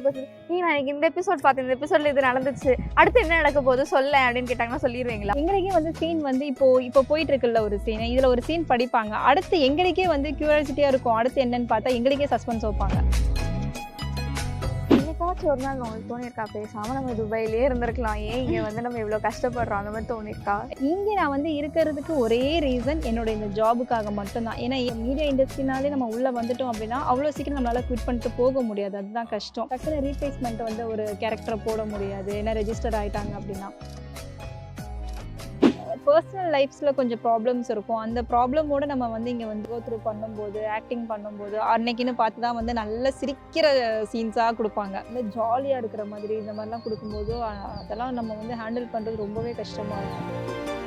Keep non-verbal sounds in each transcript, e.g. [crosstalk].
இப்போ நீ நான் இந்த எபிசோட் பார்த்தேன் இந்த எபிசோட்ல இது நடந்துச்சு. அடுத்து என்ன நடக்க போகுது சொல்ல அப்படின்னு கேட்டாங்கன்னா சொல்லிடுவீங்களா எங்களுக்கே வந்து சீன் வந்து இப்போ இப்போ போயிட்டு இருக்குல்ல ஒரு சீன் இதுல ஒரு சீன் படிப்பாங்க. அடுத்து எங்களுக்கே வந்து கியூரியாசிட்டியா இருக்கும். அடுத்து என்னன்னு பார்த்தா எங்களுக்கே சஸ்பென்ஸ் வைப்பாங்க. என்னைக்காச்சும் ஒரு நாள் உங்களுக்கு தோணியிருக்கா பேசாம நம்ம துபாயிலே இருந்திருக்கலாம். ஏன் இங்க வந்து நம்ம இவ்வளவு கஷ்டப்படுறோம்? அந்த மாதிரி தோணியிருக்கா இங்கே நான் வந்து இருக்கிறதுக்கு ஒரே ரீசன் என்னோட இந்த ஜாபுக்காக மட்டும்தான். ஏன்னா மீடியா இண்டஸ்ட்ரினாலே நம்ம உள்ள வந்துட்டோம் அப்படின்னா அவ்வளோ சீக்கிரம் நம்மளால குவிட் பண்ணிட்டு போக முடியாது. அதுதான் கஷ்டம். டக்குனு ரீப்ளேஸ்மெண்ட் வந்து ஒரு கேரக்டரை போட முடியாது. ஏன்னா ரெஜிஸ்டர் ஆயிட்டாங்க அப்படின்னா. பர்சனல் லைஃப்ஸில் கொஞ்சம் ப்ராப்ளம்ஸ் இருக்கும். அந்த ப்ராப்ளமோட நம்ம வந்து இங்கே வந்து கோ த்ரூ பண்ணும்போது ஆக்டிங் பண்ணும்போது அன்னைக்குன்னு பார்த்து தான் வந்து நல்ல சிரிக்கிற சீன்ஸாக கொடுப்பாங்க. இந்த ஜாலியாக இருக்கிற மாதிரி இந்த மாதிரிலாம் கொடுக்கும்போது அதெல்லாம் நம்ம வந்து ஹேண்டில் பண்ணுறது ரொம்பவே கஷ்டமாக இருக்கும்.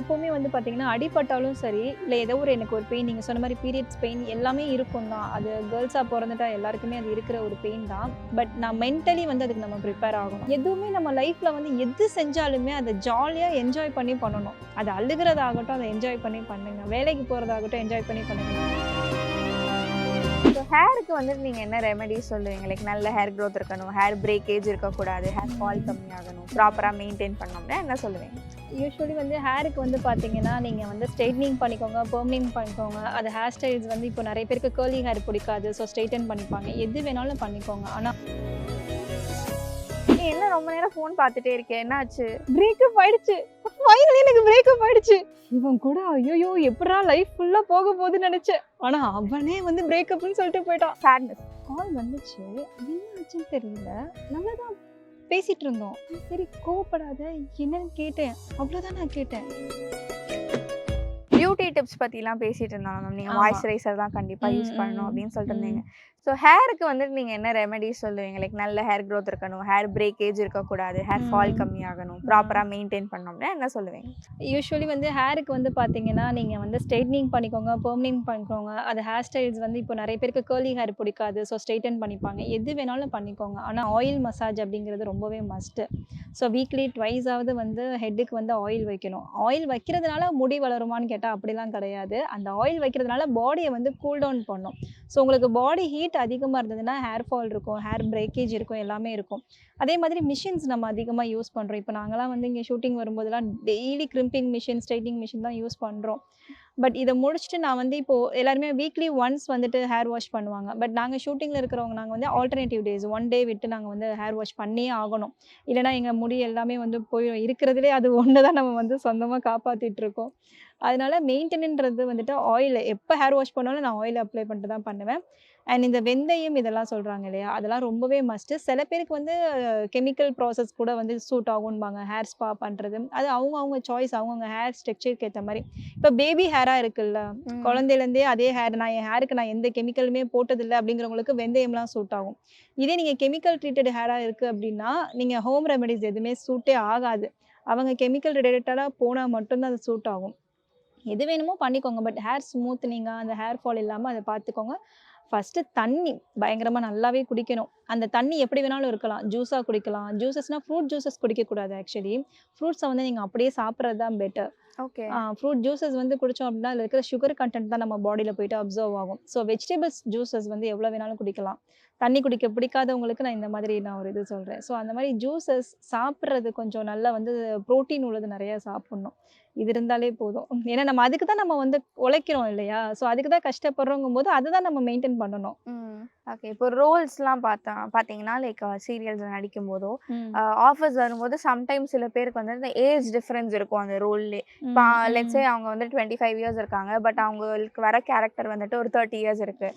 எப்போவுமே வந்து பார்த்தீங்கன்னா அடிபட்டாலும் சரி இல்லை ஏதோ ஒரு எனக்கு ஒரு பெயின் நீங்கள் சொன்ன மாதிரி பீரியட்ஸ் பெயின் எல்லாமே இருக்கும் தான். அது கேர்ள்ஸாக பிறந்துட்டா எல்லாருக்குமே அது இருக்கிற ஒரு பெயின் தான். பட் நான் மென்டலி வந்து அதுக்கு நம்ம ப்ரிப்பேர் ஆகணும். எதுவுமே நம்ம லைஃப்பில் வந்து எது செஞ்சாலுமே அதை ஜாலியாக என்ஜாய் பண்ணி பண்ணணும். அது அழுகிறதாகட்டும் அதை என்ஜாய் பண்ணி பண்ணுங்க. வேலைக்கு போகிறதாகட்டும் என்ஜாய் பண்ணி பண்ணுங்க. ஹேருக்கு வந்துட்டு நீங்கள் என்ன ரெமெடி சொல்லுவீங்க? லைக் நல்ல ஹேர் க்ரோத் இருக்கணும் ஹேர் பிரேக்கேஜ் இருக்கக்கூடாது ஹேர் ஃபால் கம்மியாகணும் ப்ராப்பராக மெயின்டைன் பண்ணோம்னா என்ன சொல்லுவீங்க? யூஸ்வலி வந்து ஹேருக்கு வந்து பார்த்தீங்கன்னா நீங்கள் வந்து ஸ்ட்ரைட்னிங் பண்ணிக்கோங்க பெர்மனிங் பண்ணிக்கோங்க. அது ஹேர் ஸ்டைல்ஸ் வந்து இப்போ நிறைய பேருக்கு கேர்லி ஹேர் பிடிக்காது ஸோ ஸ்ட்ரைட்டன் பண்ணிப்பாங்க. எது வேணாலும் பண்ணிக்கோங்க. ஆனால் என்ன ரொம்ப நேரம் ஃபோன் பார்த்துட்டே இருக்கே? என்னாச்சு? பிரேக்கப் ஆயிடுச்சு. ஃபைனலி எனக்கு பிரேக்கப் ஆயிடுச்சு. இவன் கூட ஐயோ எப்படா லைஃப் ஃபுல்லா போக போகுதுன்னு நினைச்சேன். ஆனா அவனே வந்து பிரேக்கப்னு சொல்லிட்டு போயிட்டான். சேட்னஸ் கால் வந்துச்சு. என்ன ஆச்சுன்னு தெரியல. நல்லா தான் பேசிட்டு இருந்தோம். சரி கோவப்படாத. என்னன்னு கேட்டேன். அவ்வளவுதான் நான் கேட்டேன். பியூட்டி டிப்ஸ் பத்திலாம் பேசிட்டு இருந்தாங்க. மேம் நீங்க ஆமா. மாய்ஸ்சரைசர் தான் கண்டிப்பா யூஸ் பண்ணணும் அப்படின்னு சொல்லிட்டு. இருந்தீங்க. ஸோ ஹேருக்கு வந்துட்டு நீங்க என்ன ரெமெடி சொல்லுவீங்க? லைக் நல்ல ஹேர் growth இருக்கணும் ஹேர் பிரேக்கேஜ் இருக்கக்கூடாது ஹேர் ஃபால். கம்மியாகணும் ப்ராப்பரா மெயின்டைன் பண்ணோம்னா என்ன சொல்லுவீங்க? யூஸ்வலி வந்து ஹேருக்கு வந்து பார்த்தீங்கன்னா நீங்கள் வந்து ஸ்ட்ரைட்னிங் பண்ணிக்கோங்க பெர்மனிங் பண்ணிக்கோங்க. அது ஹேர் ஸ்டைல்ஸ் வந்து இப்போ நிறைய பேருக்கு கேர்லி ஹேர் பிடிக்காது ஸோ ஸ்ட்ரைட்டன் பண்ணிப்பாங்க. எது வேணாலும் பண்ணிக்கோங்க. ஆனால் ஆயில் மசாஜ் அப்படிங்கிறது ரொம்பவே மஸ்ட்டு ஸோ வீக்லி ட்வைஸாவது வந்து ஹெட்டுக்கு வந்து ஆயில் வைக்கணும். ஆயில் வைக்கிறதுனால முடி வளருமான்னு கேட்டால் அப்படிலாம் கிடையாது. அந்த ஆயில் வைக்கிறதுனால பாடியை வந்து கூல் டவுன் பண்ணும். ஸோ உங்களுக்கு பாடி ஹீட் அதிகமாக இருந்ததுன்னா ஹேர் ஃபால் இருக்கும் ஹேர் பிரேக்கேஜ் இருக்கும் எல்லாமே இருக்கும். அதே மாதிரி மிஷின்ஸ் நம்ம அதிகமாக யூஸ் பண்ணுறோம் இப்போ நாங்களாம் வந்து இங்கே ஷூட்டிங் வரும்போதெல்லாம் daily crimping machine straightening machine தான் யூஸ் பண்ணுறோம் பட் இதை முடிச்சுட்டு நான் வந்து இப்போது எல்லாருமே வீக்லி ஒன்ஸ் வந்துட்டு ஹேர் வாஷ் பண்ணுவாங்க. பட் நாங்கள் ஷூட்டிங்கில் இருக்கிறவங்க நாங்கள் வந்து ஆல்டர்னேட்டிவ் டேஸ் ஒன் டே விட்டு நாங்கள் வந்து ஹேர் வாஷ் பண்ணியே ஆகணும். இல்லைனா எங்கள் முடி எல்லாமே வந்து போய் இருக்கிறதுலே அது ஒன்று தான் நம்ம வந்து சொந்தமாக காப்பாற்றிட்டு இருக்கோம். அதனால மெயின்டெனன்றது வந்துட்டு ஆயில் எப்போ ஹேர் வாஷ் பண்ணாலும் நான் ஆயில் அப்ளை பண்ணிட்டு தான் பண்ணுவேன். அண்ட் இந்த வெந்தயம் இதெல்லாம் சொல்கிறாங்க இல்லையா? அதெல்லாம் ரொம்பவே மஸ்ட்டு சில பேருக்கு வந்து கெமிக்கல் ப்ராசஸ் கூட வந்து சூட் ஆகும்பாங்க. ஹேர் ஸ்பா பண்ணுறது அது அவங்க அவங்க சாய்ஸ் அவங்கவுங்க ஹேர் ஸ்ட்ரக்சருக்கு ஏற்ற மாதிரி. இப்போ பேபி ஹேராக இருக்குல்ல? குழந்தையிலேருந்தே அதே ஹேர் நான் என் ஹேருக்கு நான் எந்த கெமிக்கலுமே போட்டதில்லை அப்படிங்கிறவங்களுக்கு வெந்தயம்லாம் சூட் ஆகும். இதே நீங்கள் கெமிக்கல் ட்ரீட்டட் ஹேராக இருக்குது அப்படின்னா நீங்கள் ஹோம் ரெமெடிஸ் எதுவுமே சூட்டே ஆகாது. அவங்க கெமிக்கல் ரிலேட்டடாக போனால் மட்டும்தான் அது சூட் ஆகும். எது வேணுமோ பண்ணிக்கோங்க. பட் ஹேர் ஸ்மூத்னிங்காக அந்த ஹேர் ஃபால் இல்லாமல் அதை பார்த்துக்கோங்க ஃபஸ்ட்டு தண்ணி. பயங்கரமாக நல்லாவே குடிக்கணும். அந்த தண்ணி எப்படி வேணாலும் இருக்கலாம். ஜூஸாக குடிக்கலாம். ஜூஸஸ்னால் ஃப்ரூட் ஜூஸஸ் குடிக்கக்கூடாது ஆக்சுவலி ஃப்ரூட்ஸை வந்து நீங்கள் அப்படியே சாப்பிட்றது தான் பெட்டர் ஓகே ஃப்ரூட் ஜூஸஸ் வந்து குடித்தோம் அப்படின்னா அதில் இருக்கிற சுகர் கண்டென்ட் தான் நம்ம பாடியில் போயிட்டு அப்சர்வ் ஆகும். ஸோ வெஜிடபிள்ஸ் ஜூஸஸ் வந்து எவ்வளோ வேணாலும் குடிக்கலாம். தண்ணி குடிக்க பிடிக்காதவங்களுக்கு நான் இந்த மாதிரி நான் ஒரு இது சொல்கிறேன் ஸோ அந்த மாதிரி ஜூஸஸ் சாப்பிட்றது கொஞ்சம் நல்லா வந்து ப்ரோட்டீன் உள்ளது நிறைய சாப்பிட்ணும். இது இருந்தாலே போதும். ஏன்னா நம்ம அதுக்கு தான் நம்ம வந்து உழைக்கிறோம் இல்லையா? ஸோ அதுக்கு தான் கஷ்டப்படுறோங்கும் போது அதை தான் நம்ம மெயின்டைன் பண்ணணும். ஓகே இப்போ ரோல்ஸ்லாம் பார்த்தா பார்த்தீங்கன்னா லைக் சீரியல்ஸ் நடிக்கும் போதோ ஆஃபர்ஸ் வரும்போது சம்டைம்ஸ் சில பேருக்கு வந்து இந்த ஏஜ் டிஃப்ரென்ஸ் இருக்கும் அந்த ரோல்லே இப்போ லெட்ஸே அவங்க வந்து டுவெண்ட்டி ஃபைவ் இயர்ஸ் இருக்காங்க பட் அவங்களுக்கு வர கேரக்டர் வந்துட்டு ஒரு தேர்ட்டி இயர்ஸ் இருக்கு.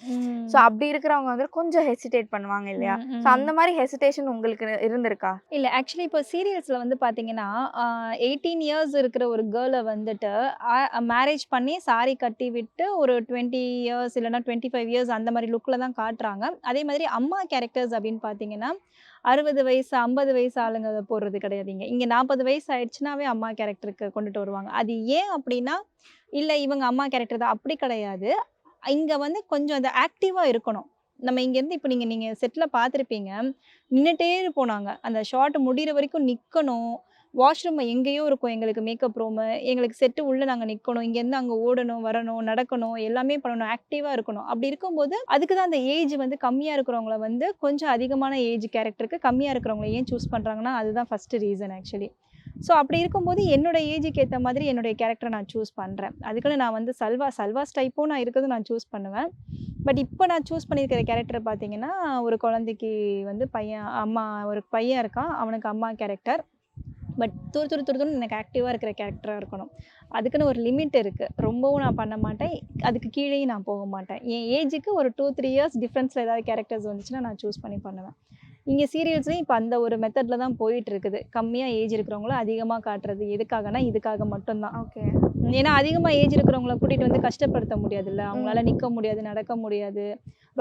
ஸோ அப்படி இருக்கிறவங்க வந்து கொஞ்சம் ஹெசிடேட் பண்ணுவாங்க இல்லையா? ஸோ அந்த மாதிரி ஹெசிடேஷன் உங்களுக்கு இருந்திருக்கா? இல்லை ஆக்சுவலி இப்போ சீரியல்ஸில் வந்து பார்த்தீங்கன்னா எயிட்டீன் இயர்ஸ் இருக்கிற ஒரு கேர்ளை வந்துட்டு மேரேஜ் பண்ணி சாரி கட்டி விட்டு ஒரு டுவெண்ட்டி இயர்ஸ் இல்லைன்னா டுவெண்ட்டி ஃபைவ் இயர்ஸ் அந்த மாதிரி லுக்கில் தான் காட்டுறாங்க. அதே மாதிரி அம்மா கேரக்டர்ஸ் அப்படின்னு பார்த்தீங்கன்னா அறுபது வயசு ஐம்பது வயசு ஆளுங்க அதை போடுறது கிடையாதுங்க. இங்கே நாற்பது வயசு ஆயிடுச்சுனாவே அம்மா கேரக்டருக்கு கொண்டுட்டு வருவாங்க. அது ஏன் அப்படின்னா இல்லை இவங்க அம்மா கேரக்டர் தான். அப்படி கிடையாது. இங்கே வந்து கொஞ்சம் அந்த ஆக்டிவாக இருக்கணும். நம்ம இங்கேருந்து இப்போ நீங்கள் நீங்கள் செட்டில் பார்த்துருப்பீங்க. நின்றுட்டே போனாங்க. அந்த ஷார்ட் முடிகிற வரைக்கும் நிற்கணும் வாஷ்ரூம் எங்கேயோ இருக்கும். எங்களுக்கு மேக்கப் ரூமு எங்களுக்கு செட்டு உள்ளே நாங்கள் நிற்கணும் இங்கேருந்து அங்கே ஓடணும் வரணும் நடக்கணும் எல்லாமே பண்ணணும். ஆக்டிவாக இருக்கணும். அப்படி இருக்கும்போது அதுக்கு தான் அந்த ஏஜ் வந்து கம்மியாக இருக்கிறவங்கள வந்து கொஞ்சம் அதிகமான ஏஜ் கேரக்டருக்கு கம்மியாக இருக்கிறவங்கள ஏன் சூஸ் பண்ணுறாங்கன்னா அதுதான் ஃபஸ்ட்டு ரீசன் ஆக்சுவலி ஸோ அப்படி இருக்கும்போது என்னோட ஏஜுக்கு ஏற்ற மாதிரி என்னுடைய கேரக்டரை நான் சூஸ் பண்ணுறேன் அதுக்குன்னு நான் வந்து சல்வா சல்வாஸ் டைப்பும் நான் இருக்கிறது நான் சூஸ் பண்ணுவேன். பட் இப்போ நான் சூஸ் பண்ணியிருக்கிற கேரக்டர் பார்த்தீங்கன்னா ஒரு குழந்தைக்கு வந்து பையன் அம்மா ஒரு பையன் இருக்கான். அவனுக்கு அம்மா கேரக்டர் பட் துரு துரு துரு எனக்கு ஆக்டிவாக இருக்கிற கேரக்டராக இருக்கணும். அதுக்குன்னு ஒரு லிமிட் இருக்குது ரொம்பவும் நான் பண்ண மாட்டேன். அதுக்கு கீழேயும் நான் போக மாட்டேன். என் ஏஜுக்கு ஒரு டூ த்ரீ இயர்ஸ் டிஃப்ரென்ஸில் ஏதாவது கேரக்டர்ஸ் வந்துச்சுன்னா நான் சூஸ் பண்ணி பண்ணுவேன். இங்கே சீரியல்ஸ்லையும் இப்போ அந்த ஒரு மெத்தடில் தான் போயிட்டு இருக்குது. கம்மியாக ஏஜ் இருக்கிறவங்கள அதிகமாக காட்டுறது எதுக்காகனா இதுக்காக மட்டும்தான். ஓகே ஏன்னா அதிகமாக ஏஜ் இருக்கிறவங்கள கூட்டிகிட்டு வந்து கஷ்டப்படுத்த முடியாதுல்ல. அவங்களால நிற்க முடியாது நடக்க முடியாது.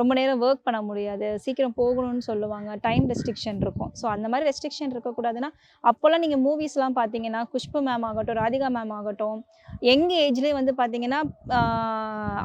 ரொம்ப நேரம் ஒர்க் பண்ண முடியாது. சீக்கிரம் போகணும்னு சொல்லுவாங்க. டைம் ரெஸ்ட்ரிக்ஷன் இருக்கும். ஸோ அந்த மாதிரி ரெஸ்ட்ரிக்ஷன் இருக்கக்கூடாதுன்னா அப்போல்லாம் நீங்கள் மூவிஸ்லாம் பார்த்தீங்கன்னா குஷ்பு மேம் ஆகட்டும் ராதிகா மேம் ஆகட்டும் எங்கள் ஏஜ்லேயே வந்து பார்த்தீங்கன்னா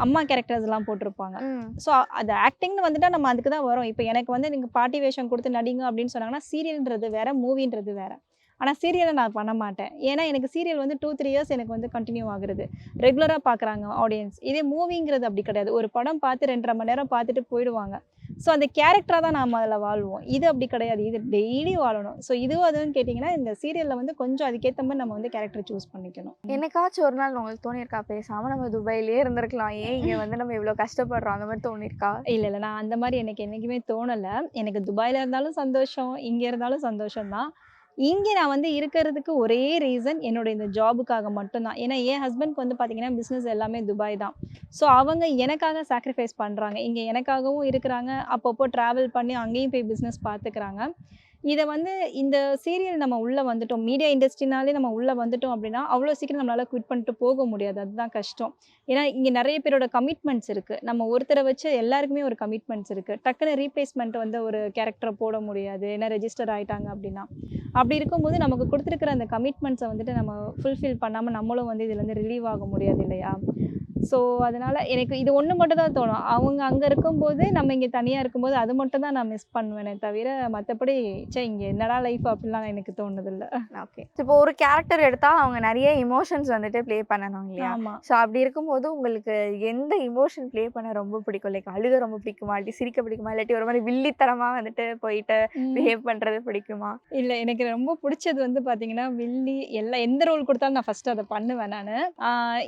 அம்மா கேரக்டர்ஸ்லாம் போட்டிருப்பாங்க. ஸோ அது ஆக்டிங்னு வந்துட்டா நம்ம அதுக்கு தான் வரோம். இப்போ எனக்கு வந்து நீங்கள் பாட்டி வேஷம் கொடுத்து நடிங்க அப்படின்னு சொன்னாங்கன்னா சீரியல்ன்றது வேற மூவின்றது வேற. ஆனால் சீரியலை நான் பண்ண மாட்டேன். ஏன்னா எனக்கு சீரியல் வந்து டூ த்ரீ இயர்ஸ் எனக்கு வந்து கண்டினியூ ஆகுறது. ரெகுலராக பார்க்குறாங்க ஆடியன்ஸ் இதே மூவிங்கிறது அப்படி கிடையாது. ஒரு படம் பார்த்து ரெண்டரை மணி நேரம் பார்த்துட்டு போயிடுவாங்க. ஸோ அந்த கேரக்டராக தான் நாம் அதில் வாழ்வோம். இது அப்படி கிடையாது. இது டெய்லி வாழணும். ஸோ இதுவும் அதுவும் கேட்டிங்கன்னா இந்த சீரியலில் வந்து கொஞ்சம் அதுக்கேற்ற மாதிரி நம்ம வந்து கேரக்டர் சூஸ் பண்ணிக்கணும். என்னைக்காச்சும் ஒரு நாள் உங்களுக்கு தோணியிருக்கா? பேசாம நம்ம துபாயிலே இருந்திருக்கலாம். ஏன் இங்க வந்து நம்ம இவ்வளவு கஷ்டப்படுறோம்? அந்த மாதிரி தோணியிருக்கா? இல்லை இல்லை. நான் அந்த மாதிரி எனக்கு என்றைக்குமே தோணலை. எனக்கு துபாயில் இருந்தாலும் சந்தோஷம் இங்கே இருந்தாலும் சந்தோஷம் தான் இங்கே நான் வந்து இருக்கிறதுக்கு ஒரே ரீசன் என்னோட இந்த ஜாபுக்காக மட்டும்தான். ஏன்னா என் ஹஸ்பண்ட்க்கு வந்து பார்த்தீங்கன்னா பிஸ்னஸ் எல்லாமே துபாய் தான். ஸோ அவங்க எனக்காக சாக்ரிஃபைஸ் பண்ணுறாங்க இங்கே எனக்காகவும் இருக்கிறாங்க. அப்பப்போ ட்ராவல் பண்ணி அங்கேயும் போய் பிஸ்னஸ் பார்த்துக்கிறாங்க இதை வந்து இந்த சீரியல் நம்ம உள்ளே வந்துட்டோம். மீடியா இண்டஸ்ட்ரினாலே நம்ம உள்ளே வந்துட்டோம் அப்படின்னா அவ்வளோ சீக்கிரம் நம்மளால் குவிட் பண்ணிட்டு போக முடியாது. அதுதான் கஷ்டம். ஏன்னா இங்கே நிறைய பேரோட கமிட்மெண்ட்ஸ் இருக்குது நம்ம ஒருத்தரை வச்சு எல்லாருக்குமே ஒரு கமிட்மெண்ட்ஸ் இருக்குது டக்குன்னு ரீப்ளேஸ்மெண்ட் வந்து ஒரு கேரக்டரை போட முடியாது. ஏன்னா ரெஜிஸ்டர் ஆகிட்டாங்க அப்படின்னா. அப்படி இருக்கும்போது நமக்கு கொடுத்துருக்கிற அந்த கமிட்மெண்ட்ஸை வந்துட்டு நம்ம ஃபுல்ஃபில் பண்ணாமல் நம்மளும் வந்து இதுலேருந்து ரிலீவ் ஆக முடியாது இல்லையா? ஸோ அதனால் எனக்கு இது ஒன்று மட்டும் தான் தோணும். அவங்க அங்கே இருக்கும்போது நம்ம இங்கே தனியாக இருக்கும்போது அது மட்டும் தான் நான் மிஸ் பண்ணுவேனே தவிர மற்றபடி சே இங்கே என்னடா லைஃப் அப்படிலாம் எனக்கு தோணுதில்ல. ஓகே இப்போ ஒரு கேரக்டர் எடுத்தா அவங்க நிறைய இமோஷன்ஸ் வந்துட்டு ப்ளே பண்ணணும் இல்லையா? ஆமாம் ஸோ அப்படி இருக்கும்போது உங்களுக்கு எந்த இமோஷன் ப்ளே பண்ண ரொம்ப பிடிக்கும்? லைக் அழுக ரொம்ப பிடிக்குமா? இல்லாட்டி சிரிக்க பிடிக்குமா? இல்லாட்டி ஒரு மாதிரி வில்லித்தனமா வந்துட்டு போயிட்டு பிஹேவ் பண்றது பிடிக்குமா? இல்லை எனக்கு ரொம்ப பிடிச்சது வந்து பார்த்தீங்கன்னா வில்லி எல்லா எந்த ரோல் கொடுத்தாலும் நான் ஃபஸ்ட்டு அதை பண்ணுவேன் நான்.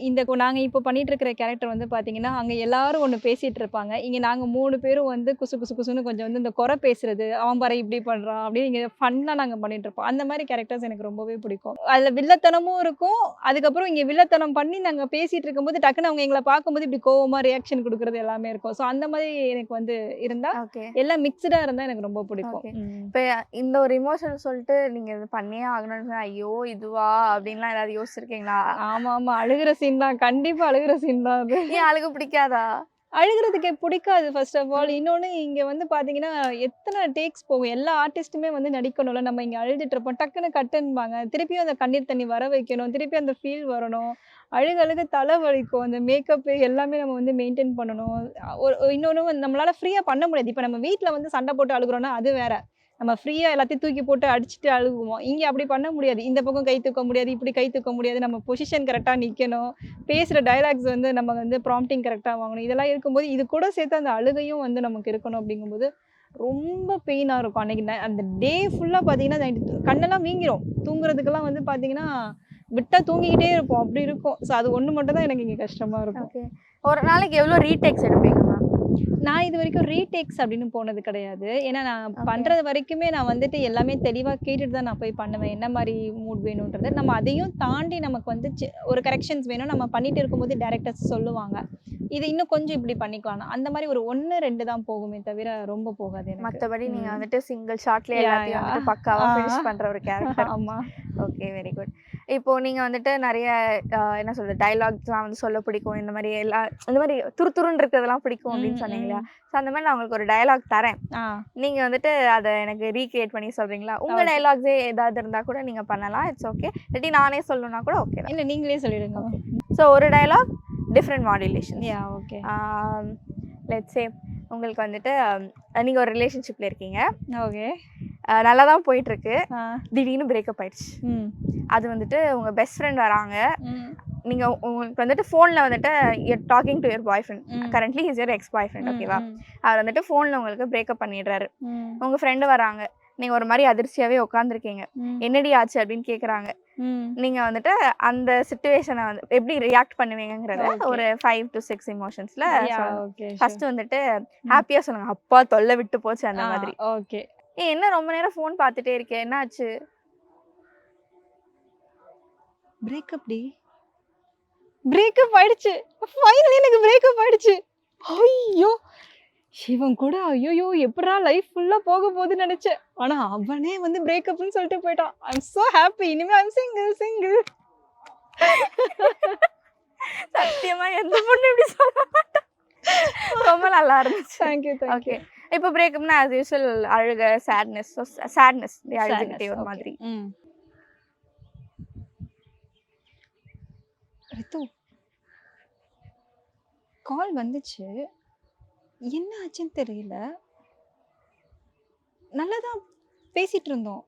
இந்த நாங்கள் இப்போ பண்ணிட்டு இருக்கிற கேரக்டர் வந்து பார்த்தீங்கன்னா அங்கே எல்லாரும் ஒன்று பேசிகிட்டு இருப்பாங்க. இங்கே நாங்கள் மூணு பேரும் வந்து குசு குசு குசுன்னு கொஞ்சம் வந்து இந்த குறை பேசுறது அவன் பாரு இப்படி பண்ணுறான் அப்படின்னு இங்கே ஃபன்னாக நாங்கள் பண்ணிட்டு இருப்போம். அந்த மாதிரி கேரக்டர்ஸ் எனக்கு ரொம்பவே பிடிக்கும். அதில் வில்லத்தனமும் இருக்கும். அதுக்கப்புறம் இங்கே வில்லத்தனம் பண்ணி நாங்கள் பேசிகிட்டு இருக்கும்போது டக்குன்னு அவங்க எங்களை பார்க்கும்போது இப்படி கோவமாக ரியாக்ஷன் கொடுக்குறது எல்லாமே இருக்கும். ஸோ அந்த மாதிரி எனக்கு வந்து இருந்தால் எல்லாம் மிக்சடாக இருந்தால் எனக்கு ரொம்ப பிடிக்கும். இப்போ இந்த ஒரு இமோஷன் சொல்லிட்டு நீங்க இது பண்ணியே ஆகணும்னு ஐயோ இதுவா? அப்படின்லாம் ஏதாவது யோசிச்சிருக்கீங்களா? ஆமா ஆமா. அழுகிற சீன் தான். கண்டிப்பா அழுகிற சீன் தான் அது ஏன் அழுக பிடிக்காதா? அழுகிறதுக்கு பிடிக்காது ஃபர்ஸ்ட் ஆஃப் ஆல் இன்னொன்று இங்கே வந்து பார்த்தீங்கன்னா எத்தனை டேக்ஸ் போகும்? எல்லா ஆர்டிஸ்ட்டுமே வந்து நடிக்கணும்ல. நம்ம இங்கே அழுதுட்டு இருப்போம். டக்குன்னு கட்டுன்பாங்க திருப்பியும் அந்த கண்ணீர் தண்ணி வர வைக்கணும். திருப்பி அந்த ஃபீல் வரணும். அழுக அழுக தலை வலிக்கும். அந்த மேக்கப்பு எல்லாமே நம்ம வந்து மெயின்டைன் பண்ணணும். ஒரு இன்னொன்று நம்மளால் ஃப்ரீயாக பண்ண முடியாது. இப்போ நம்ம வீட்டில் வந்து சண்டை போட்டு அழுகுறோன்னா அது வேற. நம்ம ஃப்ரீயாக எல்லாத்தையும் தூக்கி போட்டு அடிச்சுட்டு அழுகுவோம். இங்கே அப்படி பண்ண முடியாது. இந்த பக்கம் கை தூக்க முடியாது. இப்படி கை தூக்க முடியாது. நம்ம பொசிஷன் கரெக்டாக நிற்கணும் பேசுகிற டைலாக்ஸ் வந்து நம்ம வந்து ப்ராம்ப்டிங் கரெக்டாக வாங்கணும். இதெல்லாம் இருக்கும்போது இது கூட சேர்த்து அந்த அழுகையும் வந்து நமக்கு இருக்கணும் அப்படிங்கும்போது ரொம்ப பெயினாக இருக்கும். அன்னைக்கு நை- அந்த டே ஃபுல்லாக பார்த்தீங்கன்னா night கண்ணெல்லாம் வீங்கிரும். தூங்குறதுக்கெல்லாம் வந்து பார்த்தீங்கன்னா விட்டா தூங்கிக்கிட்டே இருப்போம். அப்படி இருக்கும். ஸோ அது ஒன்று மட்டும் தான் எனக்கு இங்கே கஷ்டமாக இருக்கும். ஒரு நாளைக்கு எவ்வளோ ரீடேக்ஸ் எடுப்பீங்க? நான் இது வரைக்கும் ரீடேக்ஸ் அப்படின்னு போனது கிடையாது. ஏன்னா நான். பண்ணுறது வரைக்குமே நான் வந்துட்டு எல்லாமே தெளிவாக கேட்டுட்டு தான் நான் போய் பண்ணுவேன். என்ன மாதிரி மூட் வேணுன்றது. நம்ம அதையும் தாண்டி நமக்கு வந்து ஒரு கரெக்ஷன்ஸ் வேணும். நம்ம பண்ணிட்டு இருக்கும்போது டேரக்டர்ஸ் சொல்லுவாங்க. இது இன்னும் கொஞ்சம் இப்படி பண்ணிக்கலாம். அந்த மாதிரி ஒரு ஒன்று ரெண்டு தான் போகுமே தவிர ரொம்ப போகாது மற்றபடி நீங்க ம். வந்துட்டு சிங்கிள் Yeah, எல்லாத்தையும் yeah. வந்துட்டு பக்காவா ஆ. ஃபினிஷ் பண்ற ஒரு கேரக்டர் ஆமா. ஓகே வெரி குட் இப்போ நீங்க வந்துட்டு நிறைய என்ன சொல்றது டைலாக்ஸ்லாம் வந்து சொல்ல பிடிக்கும். இந்த மாதிரி எல்லா இந்த மாதிரி துருதுருன்னு இருக்கிறதெல்லாம் பிடிக்கும் அப்படின்னு சொன்னீங்க இல்லையா. ஸோ அந்த மாதிரி நான் உங்களுக்கு ஒரு டயலாக் தரேன். நீங்க வந்துட்டு அதை எனக்கு ரீக்ரியேட் பண்ணி சொல்றீங்களா? உங்க. டைலாக்ஸே ஏதாவது இருந்தா கூட நீங்க பண்ணலாம். இட்ஸ் ஓகே இல்லாட்டி நானே சொல்லணும்னா கூட ஓகே இல்லை நீங்களே சொல்லிடுங்க. ஸோ ஒரு dialogue different modulation yeah okay let's say உங்களுக்கு வந்துட்டு ஆஹ், நீங்க ஒரு ரிலேஷன்ஷிப்ல இருக்கீங்க. ஓகே நல்லா தான் போயிட்டு இருக்கு ஆ, திடீர்னு பிரேக்கப் ஆயிடுச்சு. அது வந்துட்டு உங்க பெஸ்ட் ஃப்ரெண்ட் வராங்க. நீங்க உங்களுக்கு வந்துட்டு ஃபோன்ல வந்துட்டு talking to your boyfriend. Currently is your ex boyfriend ஓகேவா அவர் வந்துட்டு ஃபோன்ல உங்களுக்கு பிரேக்கப் பண்ணிடுறாரு. உங்க ஃப்ரெண்டு வராங்க. நீங்க ஒரு மாதிரி அதிர்ச்சியாவே உட்காந்துருக்கீங்க என்னடி ஆச்சு அப்படின்னு கேக்குறாங்க. நீங்க வந்துட்டு அந்த சுச்சுவேஷனை வந்து எப்படி ரியாக்ட் பண்ணுவீங்கங்கிறத Okay. ஒரு ஃபைவ் டு சிக்ஸ் இமோஷன்ஸ்ல. ஃபர்ஸ்ட் வந்துட்டு ஹாப்பியா சொல்லுங்க. அப்பா தொல்லை விட்டு போச்சு அந்த மாதிரி. okay. ஏய் என்ன ரொம்ப நேரம் ஃபோன் பார்த்துட்டே இருக்கே? என்ன ஆச்சு பிரேக்கப் டி. பிரேக்கப் ஆயிடுச்சு. ஃபைனலி எனக்கு பிரேக்கப் ஆயிடுச்சு. ஐயோ. இவன் கூட ஐயோ எப்படா லைஃப் ஃபுல்லா போக போகுதுன்னு நினைச்சேன். ஆனா அவனே வந்து பிரேக்கப்னு சொல்லிட்டு போயிட்டான். ஐ அம் சோ ஹாப்பி இனிமே ஐ அம் சிங்கிள் சிங்கிள் சத்தியமா எந்த பொண்ணு இப்படி சொல்ல ரொம்ப நல்லா இருந்துச்சு. தேங்க் யூ தேங்க் ஓகே இப்போ பிரேக்கப்னா ஆஸ் யூஸ்வல் அழுக சேட்னஸ் சேட்னஸ் அழுதுகிட்டே ஒரு மாதிரி. ரித்து கால் வந்துச்சு. என்ன ஆச்சுன்னு தெரியல. நல்லா தான் பேசிட்டு இருந்தோம்.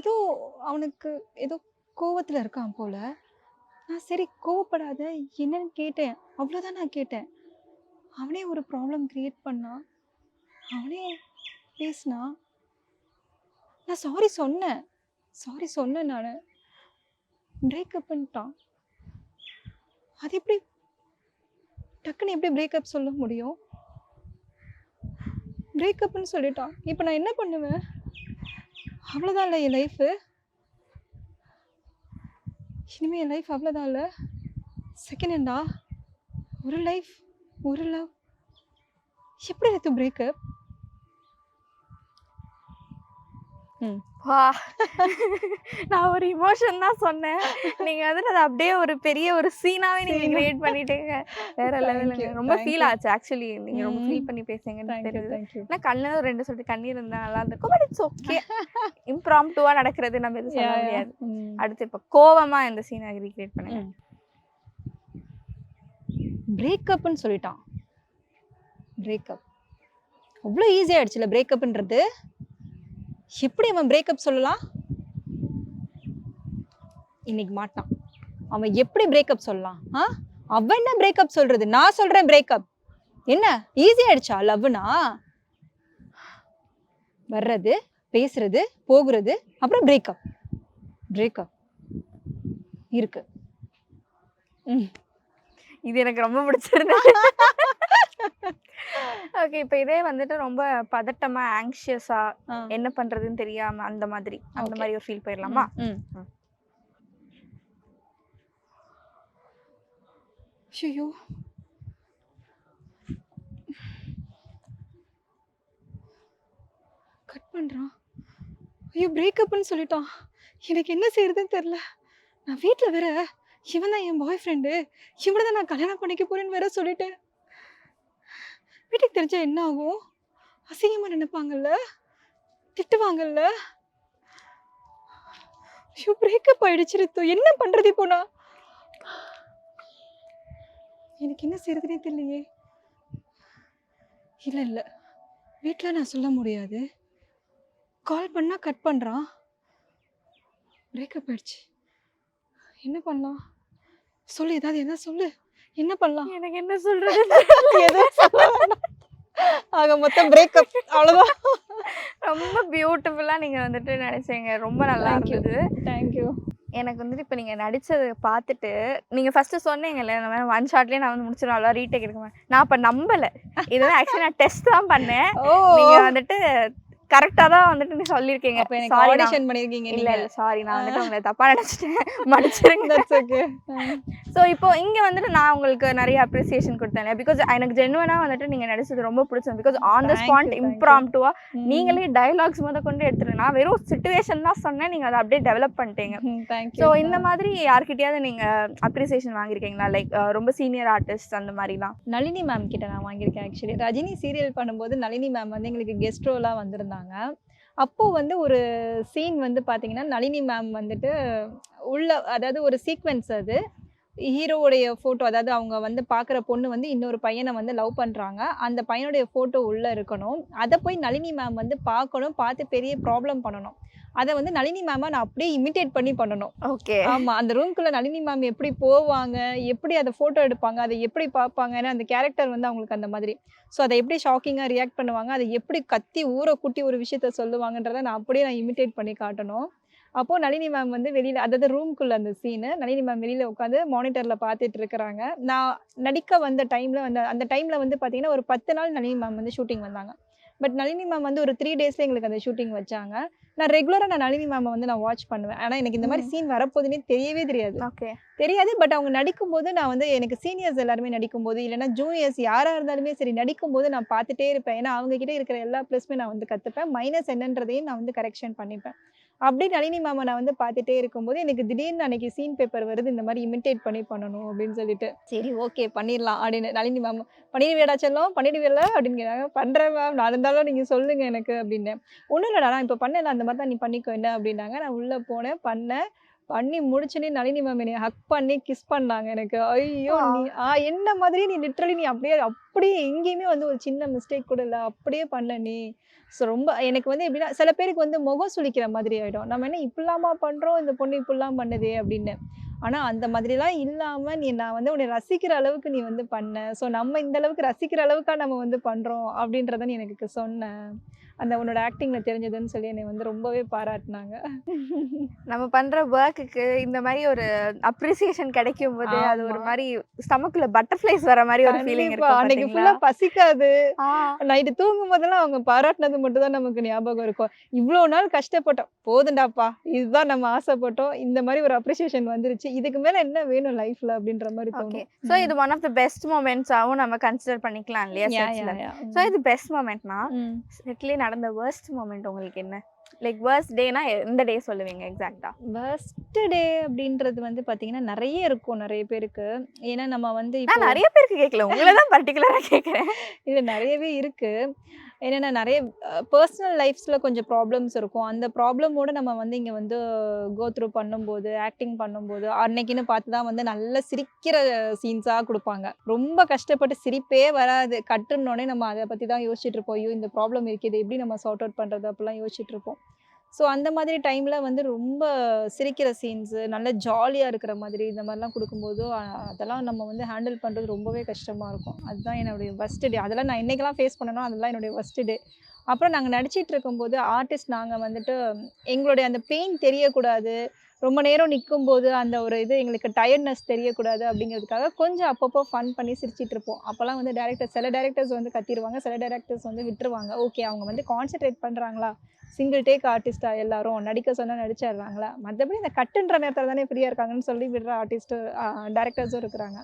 ஏதோ அவனுக்கு ஏதோ கோவத்துல இருக்கான் போல. நான் சரி கோவப்படாத என்னன்னு கேட்டேன். அவ்வளோதான் நான் கேட்டேன். அவனே ஒரு ப்ராப்ளம் க்ரியேட் பண்ணான் அவனே பேசினான் நான் சாரி சொன்னேன். சாரி சொன்னேன் நான். பிரேக்கப் பண்ணிட்டான். அது எப்படி டக்குன்னு எப்படி பிரேக்கப் சொல்ல முடியும்? பிரேக்கப்னு சொல்லிட்டான். இப்போ நான் என்ன பண்ணுவேன்? அவ்வளோதான் இல்லை என் லைஃபு இனிமேல் என் லைஃப் அவ்வளோதான் இல்லை. செகண்ட் ஹேண்டா ஒரு லைஃப் ஒரு லவ் எப்படி இருக்கு பிரேக்கப் நான் ஒரு இமோஷன் தான் சொன்னேன். நீங்க வந்துட்டு அதை அப்படியே ஒரு பெரிய ஒரு சீனாவே நீங்க. கிரியேட் பண்ணிட்டீங்க. வேற you, ரொம்ப ஃபீல். ஆச்சு ஆக்சுவலி நீங்க ரொம்ப. ஃபீல் பண்ணி பேசுங்கன்னு தெரியுது. ஆனா கண்ணுல ஒரு ரெண்டு சொட்டு கண்ணீர் இருந்தா நல்லா இருந்திருக்கும். பட் இட்ஸ் ஓகே இம்ப்ராம்டுவா நடக்கிறது நம்ம எதுவும் சொல்ல முடியாது. அடுத்து இப்ப கோவமா இந்த சீனை ரீக்ரியேட் பண்ணுங்க. பிரேக்கப்னு சொல்லிட்டான். பிரேக்கப் அவ்வளோ ஈஸியாக ஆயிடுச்சுல பிரேக்கப்ன்றது எப்படி அவன் பிரேக்கப் சொல்லலாம்? இன்னைக்கு மாட்டான். அவன் எப்படி பிரேக்கப் சொல்லலாம்? ஆ? அவன் என்ன பிரேக்கப் சொல்றது? நான் சொல்றேன் பிரேக்கப் என்ன? ஈஸி ஆயிடுச்சா? லவ்னா வர்றது பேசுறது போகிறது அப்புறம் பிரேக்கப் பிரேக்கப் இருக்கு. ம். இது எனக்கு ரொம்ப பிடிச்சிருந்தது. [laughs] ஓகே இப்போ இதே வந்துட்டு ரொம்ப பதட்டமா ஆங்ஷியஸா. என்ன பண்றதுன்னு தெரியாம அந்த மாதிரி அந்த. மாதிரி ஒரு ஃபீல் போயிடலாமா ஐயோ கட் பண்ணுறான் ஐயோ பிரேக்கப்னு சொல்லிட்டான். எனக்கு என்ன செய்யறதுன்னு தெரில நான் வீட்டில் வேற இவன் தான் என் பாய் ஃப்ரெண்டு இவனை தான் நான் கல்யாணம் பண்ணிக்க போறேன்னு வேற சொல்லிட்டேன். வீட்டுக்கு தெரிஞ்சா என்ன ஆகும்? அசிங்கமாக நினைப்பாங்கல்ல? திட்டுவாங்கல்ல? ஐயோ பிரேக்கப் ஆயிடுச்சு ரித்து. என்ன பண்றது இப்போ நான்? எனக்கு என்ன செய்யறதுனே தெரியலையே. இல்ல இல்ல. வீட்டில் நான் சொல்ல முடியாது. கால் பண்ணா கட் பண்றான். பிரேக்கப் ஆயிடுச்சு. என்ன பண்ணலாம்? சொல்லு ஏதாவது என்ன சொல்லு? என்ன பண்ணலாம்? எனக்கு என்ன சொல்றது? எதுவும் சொல்ல. ஆக மொத்தம் பிரேக்கப் அவ்வளவுதான். ரொம்ப பியூட்டிஃபுல்லா நீங்க வந்துட்டு நினைச்சீங்க. ரொம்ப நல்லா. இருந்தது. தேங்க்யூ எனக்கு வந்துட்டு இப்போ நீங்க நடிச்சதை பார்த்துட்டு நீங்க ஃபர்ஸ்ட் சொன்னீங்கல்ல இந்த மாதிரி ஒன் ஷாட்லயே நான் வந்து முடிச்சிடும் அவ்வளோ ரீடேக் எடுக்க நான் அப்ப நம்பல. இது ஆக்சுவலி நான் டெஸ்ட் தான் பண்ணேன். ஓ. நீங்க வந்துட்டு கரெக்டா தான் வந்துட்டு நீ சொல்லியிருக்கீங்க. அப்ப எனக்கு ஆடிஷன் பண்ணிருக்கீங்க இல்ல இல்ல சாரி நான் வந்துட்டு உங்களை தப்பா நினைச்சிட்டேன். தட்ஸ் ஓகே ஸோ இப்போ இங்க வந்துட்டு நான் உங்களுக்கு நிறைய அப்ரிசியேஷன் கொடுத்தேன் பிகாஸ் எனக்கு ஜென்வனா வந்துட்டு நீங்க நடிச்சது ரொம்ப பிடிச்சது பிகாஸ் ஆன் த ஸ்பாட். இம்ப்ராம்டுவா நீங்களே டயலாக்ஸ் முத கொண்டு எடுத்துட்டு நான் வெறும் சுச்சுவேஷன் தான் சொன்னேன். நீங்க அதை அப்படியே டெவலப் பண்ணிட்டீங்க. ஸோ இந்த மாதிரி யார்கிட்டயாவது நீங்க அப்ரிசியேஷன் வாங்கியிருக்கீங்களா? லைக் ரொம்ப சீனியர் ஆர்டிஸ்ட் அந்த மாதிரிலாம்? நளினி மேம் கிட்ட நான் வாங்கியிருக்கேன் ஆக்சுவலி ரஜினி சீரியல் பண்ணும்போது நளினி மேம் வந்து எங்களுக்கு கெஸ்ட் ரோலாக வந்திருந்தாங்க. அப்போ வந்து ஒரு சீன் வந்து பார்த்தீங்கன்னா நளினி மேம் வந்துட்டு உள்ள அதாவது ஒரு சீக்வென்ஸ் அது. ஹீரோவுடைய ஃபோட்டோ அதாவது அவங்க வந்து பார்க்குற பொண்ணு வந்து இன்னொரு பையனை வந்து லவ் பண்ணுறாங்க அந்த பையனுடைய ஃபோட்டோ உள்ளே இருக்கணும். அதை போய் நளினி மேம் வந்து பார்க்கணும் பார்த்து பெரிய ப்ராப்ளம் பண்ணணும். அதை வந்து நளினி மேமை நான் அப்படியே இமிட்டேட் பண்ணி பண்ணணும். ஓகே ஆமாம் அந்த ரூம்குள்ளே நளினி மேம் எப்படி போவாங்க எப்படி அதை ஃபோட்டோ எடுப்பாங்க அதை எப்படி பார்ப்பாங்க ஏன்னா அந்த கேரக்டர் வந்து அவங்களுக்கு அந்த மாதிரி. ஸோ அதை எப்படி ஷாக்கிங்காக ரியாக்ட் பண்ணுவாங்க அதை எப்படி கத்தி ஊரை கூட்டி ஒரு விஷயத்த சொல்லுவாங்கன்றதை நான் அப்படியே நான் இமிட்டேட் பண்ணி காட்டணும். அப்போது நளினி மேம் வந்து வெளியில் அதாவது ரூம்குள்ளே அந்த சீனு நளினி மேம் வெளியில் உட்காந்து மானிட்டரில் பார்த்துட்டு இருக்கிறாங்க. நான் நடிக்க வந்த டைமில் வந்து அந்த டைமில் வந்து பார்த்தீங்கன்னா ஒரு பத்து நாள் நளினி மேம் வந்து ஷூட்டிங் வந்தாங்க. பட் நளினி மேம் வந்து ஒரு த்ரீ டேஸில் எங்களுக்கு அந்த ஷூட்டிங் வச்சாங்க. நான் ரெகுலராக நான் நளினி மேமை வந்து நான் வாட்ச் பண்ணுவேன். ஆனால் எனக்கு இந்த மாதிரி. சீன் வரப்போகுதுன்னே தெரியவே தெரியாது. ஓகே. தெரியாது பட் அவங்க நடிக்கும்போது நான் வந்து எனக்கு சீனியர்ஸ் எல்லாருமே நடிக்கும்போது இல்லைன்னா ஜூனியர்ஸ் யாராக இருந்தாலுமே சரி நடிக்கும்போது நான் பார்த்துட்டே இருப்பேன். ஏன்னா அவங்க கிட்ட இருக்கிற எல்லா ப்ளஸ்மே நான் வந்து கற்றுப்பேன் மைனஸ் என்னன்றதையும் நான் வந்து கரெக்ஷன் பண்ணிப்பேன். அப்படி நளினி மாமா நான் வந்து பார்த்துட்டே இருக்கும்போது எனக்கு திடீர்னு அன்னைக்கு சீன் பேப்பர் வருது இந்த மாதிரி இமிட்டேட் பண்ணி பண்ணணும் அப்படின்னு சொல்லிட்டு. சரி ஓகே பண்ணிடலாம் அப்படின்னு நளினி மேம் பண்ணிடுவியடா செல்லம் பண்ணிடுவியல அப்படின்னு கேட்டாங்க. பண்ணுறேன் மேம் நான் இருந்தாலும் நீங்கள் சொல்லுங்கள் எனக்கு அப்படின்னு. ஒன்றும் இல்லைடா நான் இப்போ பண்ணல அந்த மாதிரி தான் நீ பண்ணிக்கோ என்ன? அப்படின்னாங்க. நான் உள்ளே போனேன் பண்ணேன். பண்ணி முடிச்சுனே நளினி மேம் என்னை ஹக் பண்ணி கிஸ் பண்ணாங்க எனக்கு. ஐயோ. நீ ஆ என்ன மாதிரி நீ லிட்ரலி நீ அப்படியே அப்படியே எங்கேயுமே வந்து ஒரு சின்ன மிஸ்டேக் கூட இல்லை. அப்படியே பண்ண நீ. ஸோ ரொம்ப எனக்கு வந்து எப்படின்னா சில பேருக்கு வந்து முகம் சுளிக்கிற மாதிரி ஆகிடும் நம்ம என்ன இப்படிலாமா பண்ணுறோம் இந்த பொண்ணு இப்படிலாம் பண்ணுதே அப்படின்னு. ஆனால் அந்த மாதிரிலாம் இல்லாமல் நீ நான் வந்து உன்னை ரசிக்கிற அளவுக்கு நீ வந்து பண்ண. ஸோ நம்ம இந்த அளவுக்கு ரசிக்கிற அளவுக்கா நம்ம வந்து பண்ணுறோம் அப்படின்றத நீ எனக்கு சொன்னேன் அந்த உன்னோட ஆக்டிங்கில் தெரிஞ்சதுன்னு சொல்லி என்னை வந்து ரொம்பவே பாராட்டினாங்க. நம்ம பண்ற ஒர்க்குக்கு இந்த மாதிரி ஒரு அப்ரிசியேஷன் கிடைக்கும் போது அது ஒரு. மாதிரி ஸ்டமக்ல பட்டர்ஃப்ளைஸ் வர மாதிரி ஒரு ஃபீலிங் இருக்கும் அன்னைக்கு? ஃபுல்லாக பசிக்காது. நைட்டு தூங்கும் போதெல்லாம் அவங்க பாராட்டினது மட்டும் தான் நமக்கு ஞாபகம் இருக்கும். இவ்வளோ நாள் கஷ்டப்பட்டோம். போதுண்டாப்பா. இதுதான் நம்ம ஆசைப்பட்டோம். இந்த மாதிரி ஒரு அப்ரிசியேஷன் வந்துருச்சு. இதுக்கு மேல என்ன வேணும் லைஃப்ல அப்படின்ற மாதிரி தோணும். சோ இது ஒன் ஆஃப் த பெஸ்ட் மூமெண்ட்ஸாவும் நம்ம கன்சிடர் பண்ணிக்கலாம் இல்லையா. சோ இது பெஸ்ட் மூமெண்ட்னா ம். நடந்த worst மூமெண்ட் உங்களுக்கு என்ன? லைக் worst டேனா எந்த டே சொல்லுவீங்க எக்ஸாக்ட்டா ஃபர்ஸ்ட் டே அப்படின்றது வந்து பாத்தீங்கன்னா நிறைய இருக்கும் நிறைய பேருக்கு. ஏன்னா நம்ம வந்து இப்போ நிறைய பேருக்கு கேட்கல உங்களை தான் பர்டிகுலரா கேக்குறேன். இது நிறையவே இருக்கு. என்னென்னா நிறைய பர்சனல் லைஃப்ஸில் கொஞ்சம் ப்ராப்ளம்ஸ் இருக்கும். அந்த ப்ராப்ளமோட நம்ம வந்து இங்கே வந்து கோ த்ரூ பண்ணும்போது ஆக்டிங் பண்ணும்போது அன்னைக்குன்னு பார்த்து தான் வந்து நல்ல சிரிக்கிற சீன்ஸாக கொடுப்பாங்க. ரொம்ப கஷ்டப்பட்டு சிரிப்பே வராது. கட்டுனோடனே நம்ம அதை பற்றி தான் யோசிச்சுட்டு இருப்போம். ஐயோ இந்த ப்ராப்ளம் இருக்குது. இதை எப்படி நம்ம சார்ட் அவுட் பண்ணுறது அப்படிலாம் யோசிச்சுட்டு இருப்போம். ஸோ அந்த மாதிரி டைமில் வந்து ரொம்ப சிரிக்கிற சீன்ஸு நல்ல ஜாலியாக இருக்கிற மாதிரி இந்த மாதிரிலாம் கொடுக்கும்போது அதெல்லாம் நம்ம வந்து ஹேண்டில் பண்ணுறது ரொம்பவே கஷ்டமாக இருக்கும். அதுதான் என்னுடைய ஃபஸ்ட்டு டே அதெல்லாம் நான் என்னைக்கெல்லாம் ஃபேஸ் பண்ணணும் அதெல்லாம் என்னுடைய ஃபஸ்ட்டு டே அப்புறம் நாங்கள் நடிச்சிட்டு இருக்கும்போது ஆர்டிஸ்ட் நாங்கள் வந்துட்டு எங்களுடைய அந்த பெயின் தெரியக்கூடாது. ரொம்ப நேரம் நிற்கும் போது அந்த ஒரு இது எங்களுக்கு டயர்ட்னஸ் தெரியக்கூடாது அப்படிங்கிறதுக்காக கொஞ்சம் அப்பப்போ ஃபன் பண்ணி சிரிச்சிட்டு இருப்போம். அப்போல்லாம் வந்து டேரக்டர் சில டேரக்டர்ஸ் வந்து கத்திடுவாங்க சில டேரக்டர்ஸ் வந்து விட்டுருவாங்க. ஓகே அவங்க வந்து கான்சென்ட்ரேட் பண்ணுறாங்களா சிங்கிள் டேக் ஆர்டிஸ்டா எல்லாரும்? நடிக்க சொன்னால் நடிச்சிடுறாங்களா? மற்றபடி இந்த கட்டுன்ற நேரத்தில் தானே ஃப்ரீயாக இருக்காங்கன்னு சொல்லி விடுற ஆர்டிஸ்ட்டு டேரக்டர்ஸும் இருக்கிறாங்க.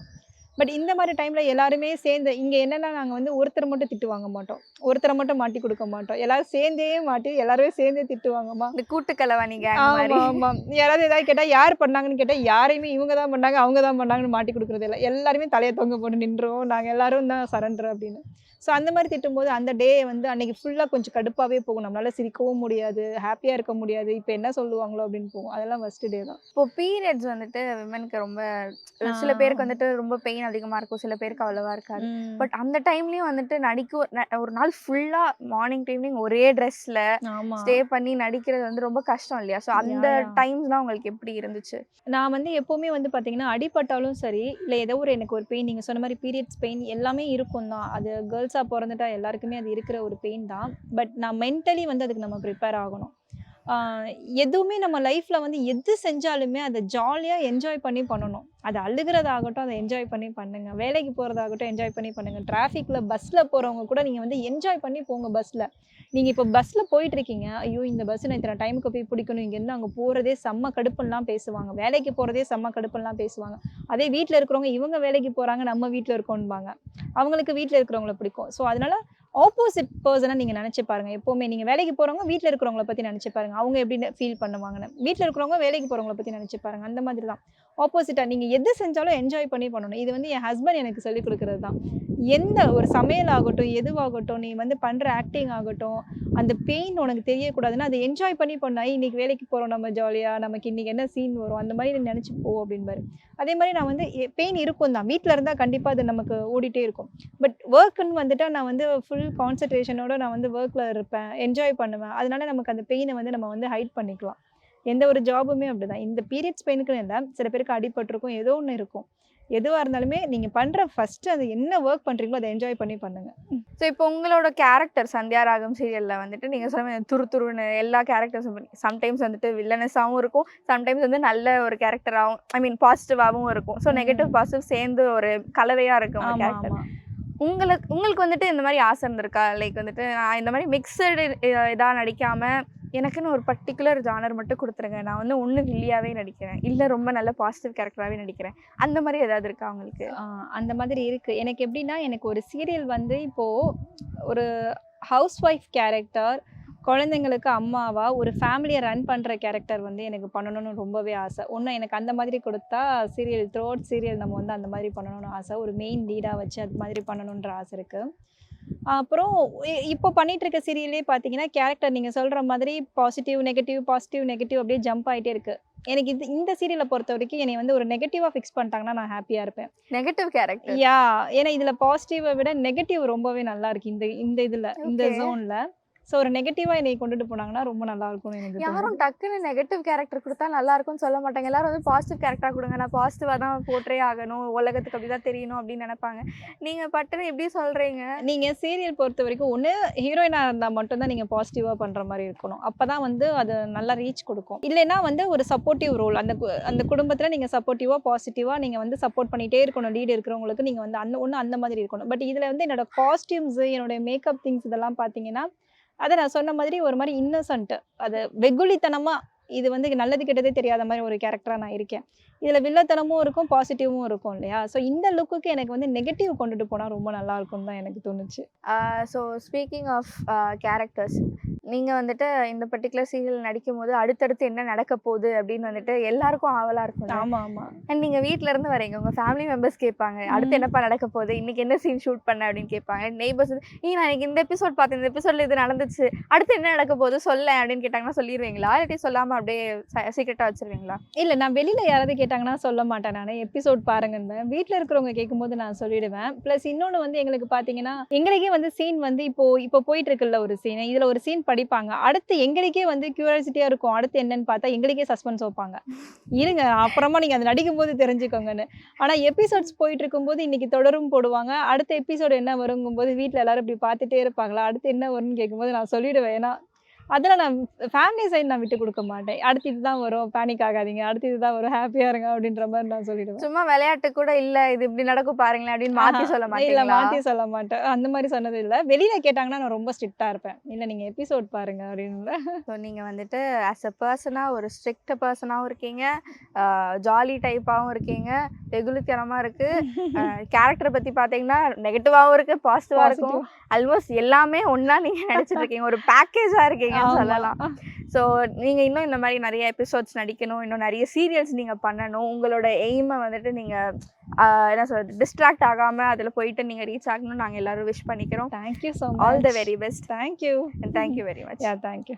பட் இந்த மாதிரி டைமில் எல்லாருமே சேர்ந்து இங்கே என்னென்னா நாங்கள் வந்து ஒருத்தர் மட்டும் திட்டு வாங்க மாட்டோம். ஒருத்தரை மட்டும் மாட்டி கொடுக்க மாட்டோம். எல்லாரும் சேர்ந்தே மாட்டி எல்லாருமே சேர்ந்தே திட்டுவாங்கம்மா இந்த கூட்டுக்கலவாணி கேங் ஆமா மாதிரி. ஆமா. யாராவது ஏதாவது கேட்டா யார் பண்ணாங்கன்னு கேட்டா யாரையுமே இவங்க தான் பண்ணாங்க அவங்க தான் பண்ணாங்கன்னு மாட்டி கொடுக்குறது இல்லை. எல்லாருமே தலையை தொங்க போட்டு நின்றோம். நாங்க எல்லாரும் தான் சரண்டர் அப்படின்னு. ஸோ அந்த மாதிரி திட்டும்போது அந்த டே வந்து அன்னைக்கு ஃபுல்லாக கொஞ்சம் கடுப்பாகவே போகும். நம்மளால சிரிக்கவும் முடியாது ஹாப்பியாக இருக்க முடியாது. இப்போ என்ன சொல்லுவாங்களோ அப்படின்னு போகும். அதெல்லாம் ஃபர்ஸ்ட் டே தான். இப்போ பீரியட்ஸ் வந்துட்டு விமனுக்கு ரொம்ப சில பேருக்கு வந்துட்டு ரொம்ப பெயின் அதிகமா இருக்கும். சில பேருக்கு அவ்வளவா இருக்காது. பட் அந்த டைம்லயும் வந்துட்டு நடிக்க ஒரு நாள் ஃபுல்லா மார்னிங் டைம்லயும் ஒரே ட்ரெஸ்ல ஆமா. ஸ்டே பண்ணி நடிக்கிறது வந்து ரொம்ப கஷ்டம் இல்லையா? ஸோ அந்த. டைம்ஸ்லாம் உங்களுக்கு எப்படி இருந்துச்சு? நான் வந்து எப்போவுமே வந்து பார்த்தீங்கன்னா அடிபட்டாலும் சரி இல்லை ஏதோ ஒரு எனக்கு ஒரு பெயின் நீங்கள் சொன்ன மாதிரி பீரியட்ஸ் பெயின் எல்லாமே இருக்கும் தான். அது கேர்ள்ஸாக பிறந்துட்டா எல்லாருக்குமே அது இருக்கிற ஒரு பெயின் தான். பட் நான் மென்டலி வந்து அதுக்கு நம்ம ப்ரிப்பேர் ஆகணும். எதுவுமே நம்ம லைஃப்பில் வந்து எது செஞ்சாலுமே அதை ஜாலியாக என்ஜாய் பண்ணி பண்ணணும். அது அழுகிறதாகட்டும் அதை என்ஜாய் பண்ணி பண்ணுங்கள் வேலைக்கு போகிறதாகட்டும் என்ஜாய் பண்ணி பண்ணுங்கள் டிராஃபிக்கில் பஸ்ஸில் போகிறவங்க கூட நீங்கள் வந்து என்ஜாய் பண்ணி போங்க பஸ்ஸில் நீங்கள் இப்போ பஸ்ஸில் போயிட்டுருக்கீங்க. ஐயோ இந்த பஸ் நான் இத்தனை டைமுக்கு போய் பிடிக்கணும். இங்கேருந்து அங்கே போகிறதே செம்ம கடுப்புலாம் பேசுவாங்க. வேலைக்கு போகிறதே செம்ம கடுப்புலாம் பேசுவாங்க. அதே வீட்டில் இருக்கிறவங்க இவங்க வேலைக்கு போகிறாங்க நம்ம வீட்டில் இருக்கோம்பாங்க. அவங்களுக்கு வீட்டில் இருக்கிறவங்கள பிடிக்கும். ஸோ அதனால் ஆப்போசிட் பர்சனை நீங்கள் நினச்சி பாருங்கள் எப்போவுமே நீங்கள் வேலைக்கு போகிறவங்க வீட்டில் இருக்கிறவங்கள பற்றி நினச்சி பாருங்க. அவங்க எப்படி ஃபீல் பண்ணுவாங்கன்னு. வீட்டில் இருக்கிறவங்க வேலைக்கு போகிறவங்கள பற்றி நினச்சி பாருங்க. அந்த மாதிரி தான். ஆப்போசிட்டாக நீங்கள் எது செஞ்சாலும் என்ஜாய் பண்ணி பண்ணணும். இது வந்து என் ஹஸ்பண்ட் எனக்கு சொல்லிக் கொடுக்குறது தான். எந்த ஒரு சமையல் ஆகட்டும் எதுவாகட்டும் நீ வந்து பண்ணுற ஆக்டிங் ஆகட்டும் அந்த பெயின் உனக்கு தெரியக்கூடாதுன்னா அதை என்ஜாய் பண்ணி பண்ணா. இன்றைக்கி வேலைக்கு போகிறோம் நம்ம ஜாலியாக நமக்கு இன்றைக்கி என்ன சீன் வரும்? அந்த மாதிரி நீ நினச்சி போ அப்படின்பாரு அதே மாதிரி நான் வந்து பெயின் இருக்கும் தான். வீட்டில் இருந்தால் கண்டிப்பாக அது நமக்கு ஓடிட்டே இருக்கும். பட் ஒர்க்குன்னு வந்துட்டால் நான் வந்து ஃபுல் கான்சன்ட்ரேஷனோட நான் வந்து ஒர்க்கில் இருப்பேன் என்ஜாய் பண்ணுவேன். அதனால நமக்கு அந்த பெயினை வந்து நம்ம வந்து ஹைட் பண்ணிக்கலாம். எந்த ஒரு ஜாபுமே அப்படிதான். இந்த பீரியட்ஸ் பெயினுக்குன்னு இல்லை சில பேருக்கு அடிபட்டிருக்கும் ஏதோ ஒன்று இருக்கும். எதுவாக இருந்தாலுமே நீங்கள் பண்ணுற ஃபஸ்ட்டு அது என்ன ஒர்க் பண்ணுறீங்களோ அதை என்ஜாய் பண்ணி பண்ணுங்கள் ஸோ இப்போ உங்களோட கேரக்டர் சந்தியா ராகம் சீரியலில் வந்துட்டு நீங்கள் சொன்ன துரு துருன்னு எல்லா கேரக்டர்ஸும் சம்டைம்ஸ் வந்துட்டு வில்லனஸாகவும் இருக்கும். சம்டைம்ஸ் வந்து நல்ல ஒரு கேரக்டராகவும் ஐ மீன் பாசிட்டிவாகவும் இருக்கும். ஸோ நெகட்டிவ் பாசிட்டிவ் சேர்ந்து ஒரு கலவையாக இருக்கும் கேரக்டர் உங்களுக்கு உங்களுக்கு வந்துட்டு இந்த மாதிரி ஆசை இருந்திருக்கா? லைக் வந்துட்டு நான் இந்த மாதிரி மிக்சடு இதாக நடிக்காமல் எனக்குன்னு ஒரு பர்டிகுலர் ஜானர் மட்டும் கொடுத்துருங்க. நான் வந்து ஒன்று வில்லியாகவே நடிக்கிறேன். இல்லை ரொம்ப நல்ல பாசிட்டிவ் கேரக்டராகவே நடிக்கிறேன். அந்த மாதிரி ஏதாவது இருக்கா உங்களுக்கு? அந்த மாதிரி இருக்குது எனக்கு எப்படின்னா எனக்கு ஒரு சீரியல் வந்து இப்போது ஒரு ஹவுஸ் ஒய்ஃப் கேரக்டர் குழந்தைங்களுக்கு அம்மாவா ஒரு ஃபேமிலியை ரன் பண்ணுற கேரக்டர் வந்து எனக்கு பண்ணணும்னு ரொம்பவே ஆசை. ஒன்று எனக்கு அந்த மாதிரி கொடுத்தா சீரியல் த்ரோட் சீரியல் நம்ம வந்து அந்த மாதிரி பண்ணணும்னு ஆசை. ஒரு மெயின் லீடாக வச்சு அது மாதிரி பண்ணணுன்ற ஆசை இருக்குது அப்புறம் இப்போ பண்ணிட்டு இருக்க சீரியல்லே பார்த்தீங்கன்னா கேரக்டர் நீங்கள் சொல்கிற மாதிரி பாசிட்டிவ் நெகட்டிவ் பாசிட்டிவ் நெகட்டிவ் அப்படியே ஜம்ப் ஆகிட்டே இருக்கு. எனக்கு இது இந்த சீரியலை பொறுத்த வரைக்கும் என்னை வந்து ஒரு நெகட்டிவாக ஃபிக்ஸ் பண்ணிட்டாங்கன்னா நான் ஹாப்பியாக இருப்பேன். நெகட்டிவ் கேரக்டர் யா ஏன்னா இதுல பாசிட்டிவை விட நெகட்டிவ் ரொம்பவே நல்லா இருக்கு இந்த இந்த இதுல இந்த. ஜோன்ல ஸோ ஒரு நெகட்டிவா என்னை கொண்டுட்டு போனாங்கன்னா ரொம்ப நல்லா இருக்கும்னு எனக்கு. யாரும் டக்குன்னு நெகட்டிவ் கேரக்டர் கொடுத்தா நல்லா இருக்கும்னு சொல்ல மாட்டாங்க. எல்லாரும் வந்து பாசிட்டிவ் கேரக்டரா கொடுங்க. நான் பாசிட்டிவா தான் போட்டே ஆகணும். உலகத்துக்கு அப்படிதான் தெரியணும் அப்படின்னு நினைப்பாங்க. நீங்க பட்டுன்னு எப்படி சொல்றீங்க? நீங்க சீரியல் பொறுத்த வரைக்கும் ஒன்று ஹீரோயினா இருந்தா மட்டும்தான் நீங்க பாசிட்டிவா பண்ற மாதிரி இருக்கணும். அப்பதான் வந்து அது நல்லா ரீச் கொடுக்கும். இல்லைன்னா வந்து ஒரு சப்போர்ட்டிவ் ரோல் அந்த அந்த குடும்பத்துல நீங்க சப்போர்ட்டிவா பாசிட்டிவா நீங்க வந்து சப்போர்ட் பண்ணிட்டே இருக்கணும். லீடு இருக்கிறவங்களுக்கு நீங்க வந்து அந்த ஒன்று அந்த மாதிரி இருக்கணும். பட் இதுல வந்து என்னோட காஸ்டியூம்ஸ் என்னோட மேக்கப் திங்ஸ் இதெல்லாம் பார்த்தீங்கன்னா அதை நான் சொன்ன மாதிரி ஒரு மாதிரி இன்னசென்ட் அது வெகுளித்தனமாக இது வந்து நல்லது கெட்டதே தெரியாத மாதிரி ஒரு கேரக்டராக நான் இருக்கேன். இதில் வில்லத்தனமும் இருக்கும் பாசிட்டிவும் இருக்கும் இல்லையா? ஸோ இந்த லுக்குக்கு எனக்கு வந்து நெகட்டிவ் கொண்டுட்டு போனால் ரொம்ப நல்லா இருக்கும் தான் எனக்கு தோணுச்சு. ஸோ ஸ்பீக்கிங் ஆஃப் கேரக்டர்ஸ் நீங்கள் வந்துட்டு இந்த பர்டிகுலர் சீரியல் நடிக்கும் போது அடுத்தடுத்து என்ன நடக்க போகுது அப்படின்னு வந்துட்டு எல்லாருக்கும் ஆவலாக இருக்கும் ஆமா ஆமா. அண்ட் நீங்கள் வீட்ல இருந்து வரீங்க உங்கள் ஃபேமிலி மெம்பர்ஸ் கேட்பாங்க அடுத்து. என்னப்பா நடக்க போகுது? இன்னைக்கு என்ன சீன் ஷூட் பண்ண? அப்படின்னு கேட்பாங்க. நெய்பர்ஸ் ஏய் நான் இன்னைக்கு இந்த எபிசோட் பார்த்தேன் இந்த எபிசோட்ல இது நடந்துச்சு. அடுத்து என்ன நடக்க போகுது சொல்ல அப்படின்னு கேட்டாங்கன்னா சொல்லிடுவீங்களா இல்லாட்டி சொல்லாமல் அப்படியே சீக்கிரட்டாக வச்சிருவீங்களா? இல்ல நான் வெளியில யாராவது கேட்டாங்கன்னா சொல்ல மாட்டேன் நான். எபிசோட் பாருங்கன்னு. வீட்ல இருக்கிறவங்க கேட்கும்போது நான் சொல்லிடுவேன். ப்ளஸ் இன்னொன்னு வந்து எங்களுக்கு பாத்தீங்கன்னா எங்களுக்கே வந்து சீன் வந்து இப்போ இப்போ போயிட்டு இருக்குல்ல ஒரு சீன் இதுல ஒரு சீன் படிப்பாங்க. அடுத்து எங்களுக்கே வந்து கியூரியாசிட்டியாக இருக்கும். அடுத்து என்னன்னு பார்த்தா எங்களுக்கே சஸ்பென்ஸ் வைப்பாங்க. இருங்க அப்புறமா நீங்க அது நடிக்கும் போது தெரிஞ்சுக்கோங்கன்னு. ஆனா எபிசோட்ஸ் போயிட்டு இருக்கும்போது இன்னைக்கு தொடரும் போடுவாங்க. அடுத்த எபிசோடு என்ன வருங்கும்போது வீட்டில் எல்லாரும் இப்படி பார்த்துட்டே இருப்பாங்களா? அடுத்து என்ன வரும்னு கேட்கும்போது நான் சொல்லிடுவேன். ஏன்னா அதெல்லாம் நான் ஃபேமிலி சைடு நான் விட்டு கொடுக்க மாட்டேன். அடுத்து இதுதான் வரும் பேனிக் ஆகாதீங்க அடுத்து இதுதான் வரும் ஹாப்பியா இருங்க அப்படின்ற மாதிரி நான் சொல்லிடுவேன். சும்மா விளையாட்டு கூட இல்ல இது இப்படி நடக்கும் பாருங்களேன் அப்படின்னு மாத்தி சொல்ல ஆஹா, இல்ல மாத்தி சொல்ல மாட்டேன். அந்த மாதிரி சொன்னது இல்ல. வெளியில கேட்டாங்கன்னா நான் ரொம்ப ஸ்ட்ரிக்டா இருப்பேன். இல்ல நீங்க எபிசோட் பாருங்க அப்படின்னு ஸோ நீங்கள் வந்துட்டு ஆஸ் அ பர்சனாக ஒரு ஸ்ட்ரிக்ட் பர்சனாகவும் இருக்கீங்க. ஜாலி டைப்பாகவும் இருக்கீங்க. வெகுளித்தனமாக இருக்குது கேரக்டரை பற்றி பார்த்தீங்கன்னா நெகட்டிவாகவும் இருக்குது பாசிட்டிவாக இருக்கும். ஆல்மோஸ்ட் எல்லாமே ஒன்றா நீங்கள் நடிச்சிட்டு இருக்கீங்க. ஒரு பேக்கேஜாக இருக்கீங்கன்னு சொல்லலாம். ஸோ நீங்கள் இன்னும் இந்த மாதிரி நிறைய எபிசோட்ஸ் நடிக்கணும் இன்னும் நிறைய சீரியல்ஸ் நீங்கள் பண்ணணும் உங்களோட எய்மை வந்துட்டு நீங்கள் என்ன சொல்கிறது டிஸ்ட்ராக்ட் ஆகாமல் அதில் போயிட்டு நீங்கள் ரீச் ஆகணும்னு நாங்கள் எல்லாரும் விஷ் பண்ணிக்கிறோம். Thank you so all the very best thank you and thank you very much yeah thank you